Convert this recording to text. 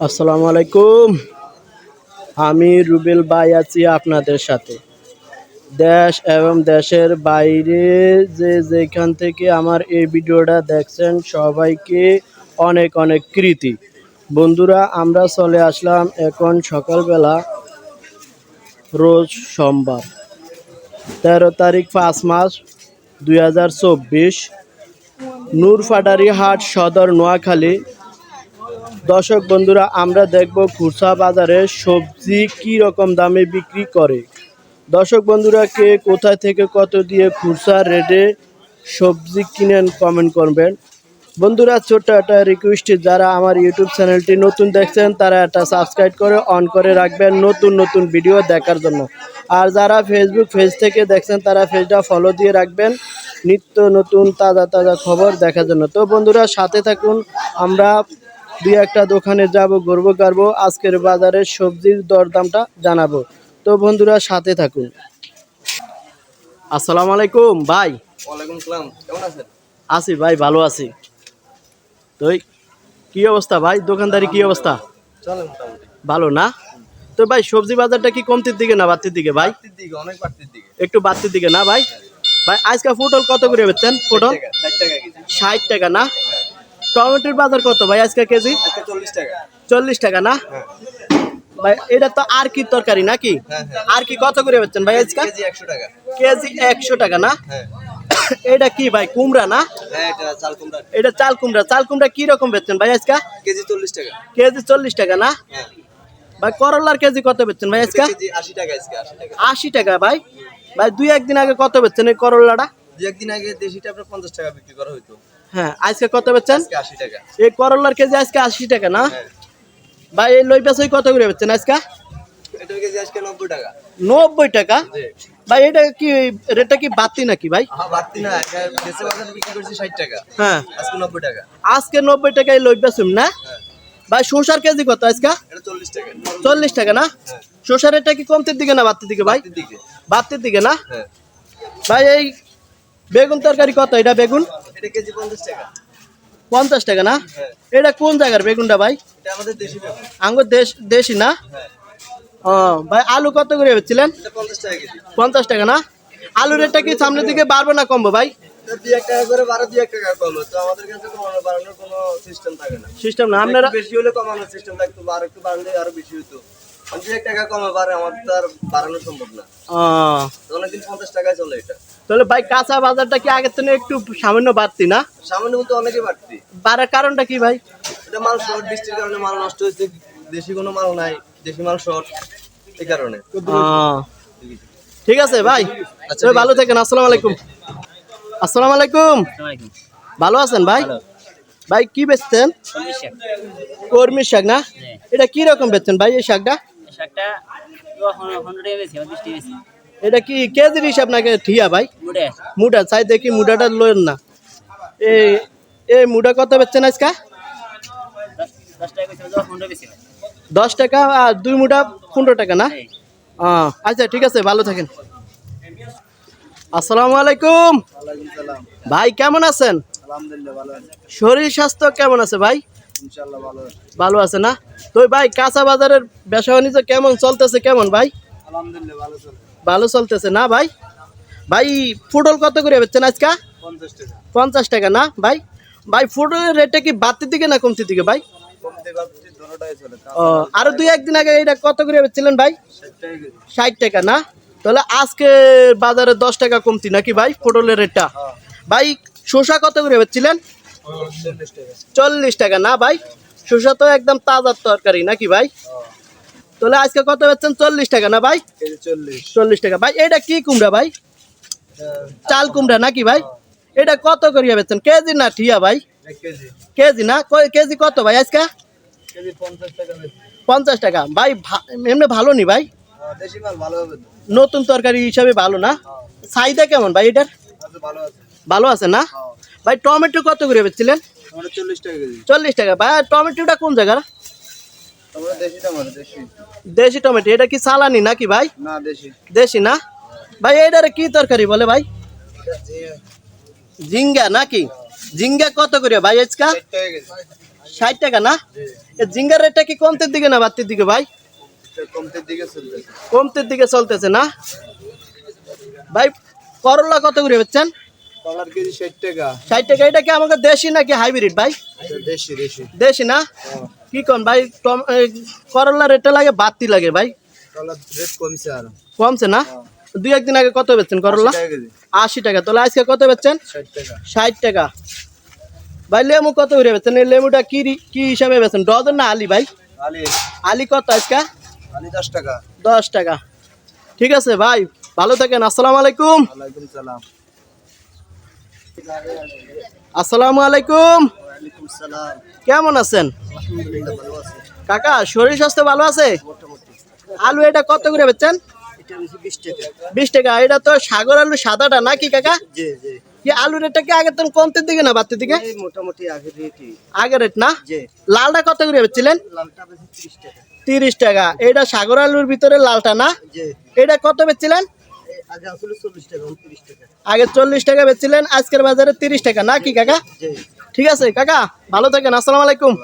আসসালামু আলাইকুম। আমি রুবেল ভাই আছি আপনাদের সাথে। দেশ এবং দেশের বাইরে যে যেখান থেকে আমার এই ভিডিওটা দেখছেন সবাইকে অনেক অনেক কৃতি। বন্ধুরা, আমরা চলে আসলাম এখন সকালবেলা রোজ সোমবার, তেরো তারিখ পাঁচ মাস দুই হাজার চব্বিশ। হাট সদর নোয়াখালী। দর্শক বন্ধুরা, আমরা দেখব খুরসা বাজারে সবজি কি রকম দামে বিক্রি করে। দর্শক বন্ধুরা, কে কোথায় থেকে কত দিয়ে খুরসা রেটে সবজি কিনেন কমেন্ট করবেন। বন্ধুরা, ছোট্ট একটা রিকোয়েস্ট যারা আমার ইউটিউব চ্যানেলটি নতুন দেখছেন, তারা একটা সাবস্ক্রাইব করে অন করে রাখবেন নতুন নতুন ভিডিও দেখার জন্য। আর যারা ফেসবুক পেজ থেকে দেখছেন, তারা পেজটা ফলো দিয়ে রাখবেন, নিত্য নতুন, তাজা তাজা খবর দেখার জন্য। তো বন্ধুরা, সাথে থাকুন, আমরা দুই একটা দোকানে যাব গর্ব গারবো আজকের বাজারে সবজির দরদামটা জানাব। তো বন্ধুরা সাথে থাকুন। আসসালামু আলাইকুম ভাই। ওয়ালাইকুম সালাম কেমন আছেন? আছি ভাই ভালো আছি। তো কি অবস্থা ভাই? দোকানদারি কি অবস্থা? চলে মোটামুটি। ভালো না? তো ভাই সবজি বাজারটা কি কমতির দিকে না বাড়তির দিকে ভাই? দিকে অনেক বাড়তির দিকে। একটু বাড়তির দিকে না ভাই? ভাই আজকে পটল কত করে বেচছেন পটল ষাট টাকা না? টমেটোর বাজার কত ভাই আজকে কেজি? চল্লিশ টাকা। চল্লিশ টাকা না? হ্যাঁ। ভাই এটা তো আর কি তরকারি নাকি? হ্যাঁ হ্যাঁ। আর কি কত করে বেচছেন ভাই আজকে? কেজি একশো টাকা। কেজি একশো টাকা না? এটা কি ভাই কুমড়া না? এটা চাল কুমড়া। চাল কুমড়া। কি রকম বেচছেন ভাই আজকে? কেজি চল্লিশ টাকা। কেজি চল্লিশ টাকা না? ভাই করলার কেজি কত বেচছেন ভাই আজকে আশি টাকা। আশি টাকা ভাই। ভাই দুই একদিন আগে কত বেচছেন এই করলাটা? দুই একদিন আগে দেশিটা আপনার পঞ্চাশ টাকা বিক্রি করা হইতো। হ্যাঁ আজকে কত বেচছেন? এই করলার কেজি আজকে আশি টাকা না? হ্যাঁ। ভাই এই লই বেচাই কত করে বেচছেন আজকে? নব্বই টাকা। ভাই এটা কি রেটটা কি বাড়তি নাকি ভাই? এটা হ্যাঁ। আজকে নব্বই টাকায় লই বেচুম না? হ্যাঁ। ভাই শসার কেজি কত আজকে? এটা চল্লিশ টাকা। চল্লিশ টাকা না? শসার রেটটা কি কমতির দিকে না বাড়তির দিকে ভাই? বাড়তির দিকে। না? ভাই এই বেগুন তরকারি কত? এটা বেগুন? এটা কেজি পঞ্চাশ টাকা। না? হ্যাঁ। এটা কোন জায়গার বেগুনটা ভাই? এটা আমাদের দেশি ব্যাপার আঙ্গুর দেশ দেশি না? হ্যাঁ। ও ভাই আলু কত করে বেচছিলেন? এটা পঞ্চাশ টাকা কেজি। পঞ্চাশ টাকা না? আলু রেটটা কি সামনের দিকে বাড়বে না কমবো ভাই? দুই এক টাকা করে বারো দুই এক টাকা কমে তো আমাদের কাছে কমানো বাড়ানোর কোনো সিস্টেম থাকে না। সিস্টেম না আপনারা বেশি হলে কমানোর সিস্টেম থাকতো আর একটু বাড়লে আরও বেশি হতো। আর টাকা কমে বাড়ে আমাদের তো আর বাড়ানো সম্ভব না। অনেকদিন পঞ্চাশ টাকায় চলে এটা। তাহলে ভাই কাঁচা বাজারটা কি আগের থেকে একটু সামান্য বাড়তি না? সামান্য বলতে অনেকই বাড়তি। বাড়ার কারণটা কি ভাই? এটা মাল শর্ট বৃষ্টির কারণে মাল নষ্ট হয়েছে দেশি কোনো মাল নাই দেশি মাল শর্ট এই কারণে। ঠিক আছে ভাই। আচ্ছা, ভালো থাকেন আসসালামু আলাইকুম। আসসালামু আলাইকুম। ভালো আছেন ভাই? ভাই কি বেচতেন? কর্মী শাক। না? এটা কি রকম বেচছেন ভাই এই শাকটা? শাকটা হন্ড্রেড এটা কি কেজির হিসাব নাকি ঠিয়া ভাই? মুড়ে মুডা চাই দেখি মুডাটা লোয়েন না? এই এই মুডা কত বেচছেন আজকা? দশ টাকা হয় আর দুই মুডা পনেরো টাকা না? আচ্ছা ঠিক আছে ভালো থাকেন। আসসালামু আলাইকুম। ভাই কেমন আছেন? আলহামদুলিল্লাহ ভালো আছে। শরীর স্বাস্থ্য কেমন আছে ভাই? ভালো আছে। না? তো ভাই কাঁচা বাজারের ব্যবসা বাণিজ্য কেমন চলতেছে কেমন ভাই? ভালো চলতেছে না ভাই? ভাই ফুটল কত করে বেচছেন আজকা? পঞ্চাশ টাকা। না ভাই? ভাই ফুটলের রেটটা কি বাড়তির দিকে না কমতির দিকে ভাই? কমতে বাড়তি ও আরও দুই একদিন আগে এটা কত করে বেচছিলেন ভাই? ষাট টাকা না? তাহলে আজকে বাজারে দশ টাকা কমতি নাকি ভাই পটলের রেটটা? হ্যাঁ। ভাই শসা কত করে বেচছিলেন? চল্লিশ টাকা। না ভাই শসা তো একদম তাজা তরকারি নাকি ভাই? তাহলে আজকে কত বেচছেন? চল্লিশ টাকা না ভাই? চল্লিশ টাকা। ভাই এটা কি কুমড়া ভাই? চাল কুমড়া নাকি ভাই? এটা কত করিয়া বেচছেন? কেজি না ঠিয়া ভাই? কেজি না? কেজি কত ভাই আজকে? পঞ্চাশ টাকা। ভাই এমনি ভালো নি ভাই? নতুন তরকারি হিসাবে ভালো না? চাহিদা কেমন ভাই এটার? ভালো আছে। ভালো আছে না? ভাই টমেটো কত করে বেচছিলেন? চল্লিশ টাকা ভাই টমেটোটা কোন জায়গার? দেশি টমেটো এটা কি চালানি নাকি ভাই? দেশি। না? ভাই এটারে কি তরকারি বলে ভাই? ঝিঙ্গা নাকি? ঝিঙ্গা কত করে ভাই আজকা? ষাট টাকা না? জিঙ্গার রেটটা কি কমতের দিকে না বাড়তির দিকে ভাই? কমতের দিকে চলতেছে। কমতের দিকে চলতেছে না? ভাই করলা কত করে বেচছেন? কলার কেজি ষাট টাকা। ষাট টাকা এটা কি আমাকে দেশি নাকি হাইব্রিড ভাই? দেশি দেশি। দেশি না? কি কন ভাই করলা লাগে বাড়তি লাগে ভাই? কলার রেট কমছে আর। কমছে না? দুই একদিন আগে কত বেচছেন করলা? আশি টাকা তাহলে আজকে কত বেচছেন? ষাট টাকা। ভাই লেবু কত করে বেচছেন? এই লেবুটা কি কি হিসাবে বেচছেন? ডজন না আলি ভাই? আলি। আলি কত আজকে? আলি দশ টাকা। দশ টাকা। ঠিক আছে ভাই ভালো থাকেন। আসসালামু আলাইকুম। ওয়ালাইকুম সালাম। আসসালামু আলাইকুম। কেমন আছেন? কাকা শরীর স্বাস্থ্য ভালো আছে? আলু এটা কত করে বেচছেন? বিশ টাকা। এটা তো সাগর আলু সাদাটা নাকি কাকা? কি আলু রেটটা কি আগের তখন কমতে দিকে না বাড়তির দিকে? মোটামুটি আগের রেট না? লালটা কত করে বেচছিলেন? ত্রিশ টাকা। এটা সাগর আলুর ভিতরে লালটা না? এটা কত বেচছিলেন? আগে চল্লিশ টাকা উনত্রিশ টাকা। আগে চল্লিশ টাকা বেচছিলেন আজকের বাজারে তিরিশ টাকা। নাকি কাকা? ঠিক আছে কাকা ভালো থাকেন আসসালাম আলাইকুম।